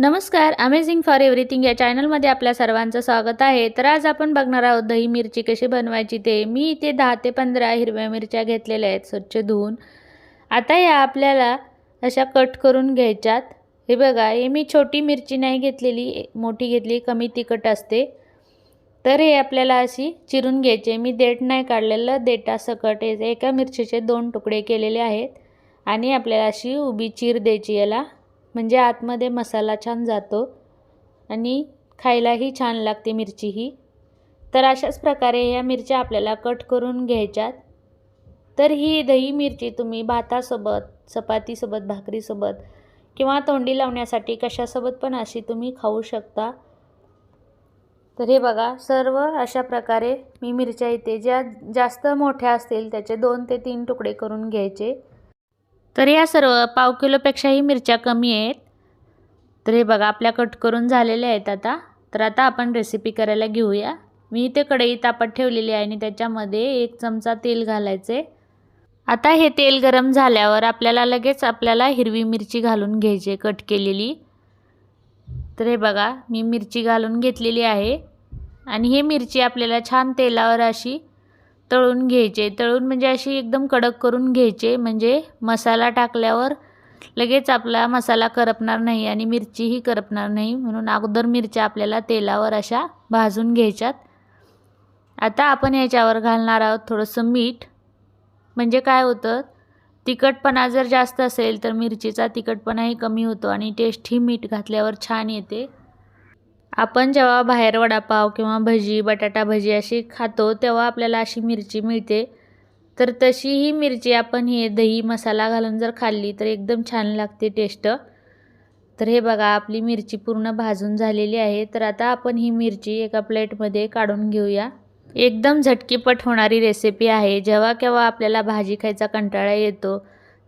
नमस्कार amazing for everything या चॅनलमध्ये आपल्या सर्वांचं स्वागत आहे. तर आज आपण बघणार आहोत दही मिरची कशी बनवायची ते. मी इथे दहा ते पंधरा हिरव्या मिरच्या घेतलेल्या आहेत स्वच्छ धुवून. आता या आपल्याला अशा कट करून घ्यायच्यात. हे बघा हे मी छोटी मिरची नाही घेतलेली मोठी घेतली कमी तिखट असते. तर हे आपल्याला अशी चिरून घ्यायचे मी देठ नाही काढलेलं देटासकट हे एका मिरचीचे दोन तुकडे केलेले आहेत. आणि आपल्याला अशी उभी चीर द्यायची याला. म्हणजे आतमध्ये मसाला छान जातो आणि खायलाही छान लागते मिरची ही तर अशाच प्रकारे या मिरच्या आपल्याला कट करून घ्यायच्यात. तर ही दही मिरची तुम्ही भातासोबत चपातीसोबत भाकरीसोबत किंवा तोंडी लावण्यासाठी कशासोबत पण अशी तुम्ही खाऊ शकता. तर हे बघा सर्व अशा प्रकारे मी मिरच्या इथे ज्या जास्त मोठ्या असतील त्याचे दोन ते तीन तुकडे करून घ्यायचे. तर या सर्व पाव किलोपेक्षाही मिरच्या कमी आहेत. तर हे बघा आपल्या कट करून झालेल्या आहेत आता. तर आता आपण रेसिपी करायला घेऊया. मी इथे कढई तापत ठेवलेली आहे आणि त्याच्यामध्ये एक चमचा तेल घालायचे. आता हे तेल गरम झाल्यावर आपल्याला लगेच आपल्याला हिरवी मिरची घालून घ्यायची कट केलेली. तर हे बघा मी मिरची घालून घेतलेली आहे. आणि ही मिरची आपल्याला छान तेलावर अशी तळून घ्यायचे. तळून म्हणजे अशी एकदम कडक करून घ्यायचे. म्हणजे मसाला टाकल्यावर लगेच आपला मसाला करपणार नाही आणि मिरचीही करपणार नाही. म्हणून अगोदर मिरच्या आपल्याला तेलावर अशा भाजून घ्यायच्यात. आता आपण याच्यावर घालणार आहोत थोडंसं मीठ. म्हणजे काय होतं? तिखटपणा जर जास्त असेल तर मिरचीचा तिखटपणाही कमी होतो आणि टेस्टही मीठ घातल्यावर छान येते. आपण जेव्हा बाहेर वडापाव किंवा भजी बटाटा भजी अशी खातो तेव्हा आपल्याला अशी मिरची मिळते. तर तशी ही मिरची आपण हे दही मसाला घालून जर खाल्ली तर एकदम छान लागते टेस्ट तर हे बघा आपली मिरची पूर्ण भाजून झालेली आहे. तर आता आपण ही मिरची एका प्लेटमध्ये काढून घेऊया. एकदम झटकीपट होणारी रेसिपी आहे. जेव्हा केव्हा आपल्याला भाजी खायचा कंटाळा येतो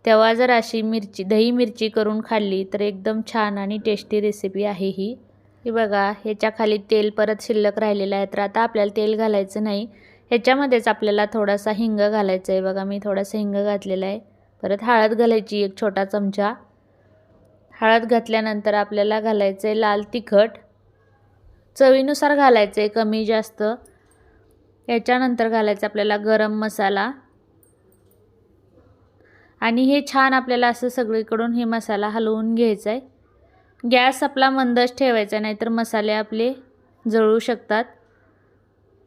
तेव्हा जर अशी मिरची दही मिरची करून खाल्ली तर एकदम छान आणि टेस्टी रेसिपी आहे ही. हे बघा ह्याच्या खाली तेल परत शिल्लक राहिलेलं आहे. तर आता आपल्याला तेल घालायचं नाही. ह्याच्यामध्येच आपल्याला थोडासा हिंग घालायचा आहे बघा मी थोडासा हिंग घातलेला आहे. परत हळद घालायची एक छोटा चमचा. हळद घातल्यानंतर आपल्याला घालायचं आहे लाल तिखट. चवीनुसार घालायचं आहे कमी जास्त. याच्यानंतर घालायचं आपल्याला गरम मसाला. आणि हे छान आपल्याला असं सगळीकडून हे मसाला हलवून घ्यायचा आहे गॅस आपला मंदच ठेवायचा नाहीतर मसाले आपले जळू शकतात.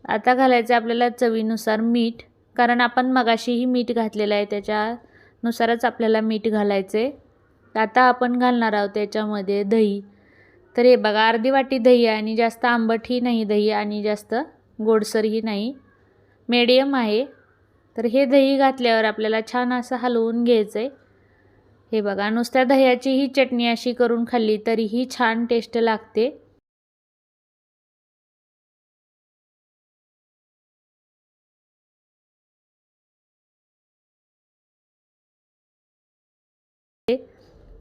आता घालायचं आपल्याला चवीनुसार मीठ कारण आपण मगाशीही मीठ घातलेलं आहे त्याच्यानुसारच आपल्याला मीठ घालायचे आता आपण घालणार आहोत त्याच्यामध्ये दही. तर हे बघा अर्धी वाटी दही आहे आणि जास्त आंबटही नाही दही आणि जास्त गोडसरही नाही. मीडियम आहे. तर हे दही घातल्यावर आपल्याला छान असं हलवून घ्यायचं आहे हे बघा नुसत्या दह्याची ही चटणी अशी करून खाल्ली तरीही छान टेस्ट लागते.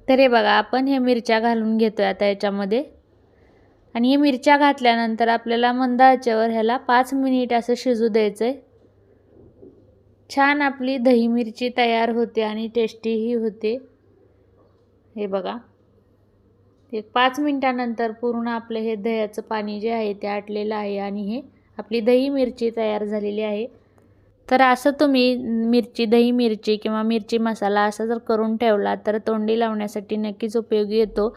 तर हे बघा आपण हे मिरच्या घालून घेतोय आता याच्यामध्ये. आणि हे मिरच्या घातल्यानंतर आपल्याला मंद आचेवर ह्याला पाच मिनिट असं शिजू द्यायचं आहे छान आपली दही मिरची तयार होते आणि टेस्टीही होते. हे बघा. एक पाच मिनटानंतर पूर्ण आपलं हे दह्याचं पाणी जे आहे ते आटलेलं आहे आणि हे आपली दही मिरची तयार झालेली आहे. तर असं तुम्ही मिरची दही मिरची किंवा मिरची मसाला असं जर करून ठेवला तर तोंडी लावण्यासाठी नक्कीच उपयोगी येतो.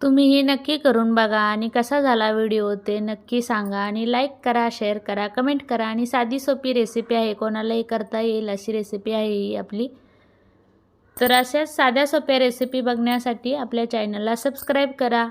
तुम्ही ही नक्की करून बघा आणि कसा झाला व्हिडिओ ते नक्की सांगा आणि लाईक करा शेअर करा कमेंट करा आणि साधी सोपी रेसिपी आहे. कोणालाही करता येईल अशी रेसिपी आहे ही आपली. तर अशाच साध्या सोप्या रेसिपी बघण्यासाठी आपल्या चॅनलला सबस्क्राईब करा.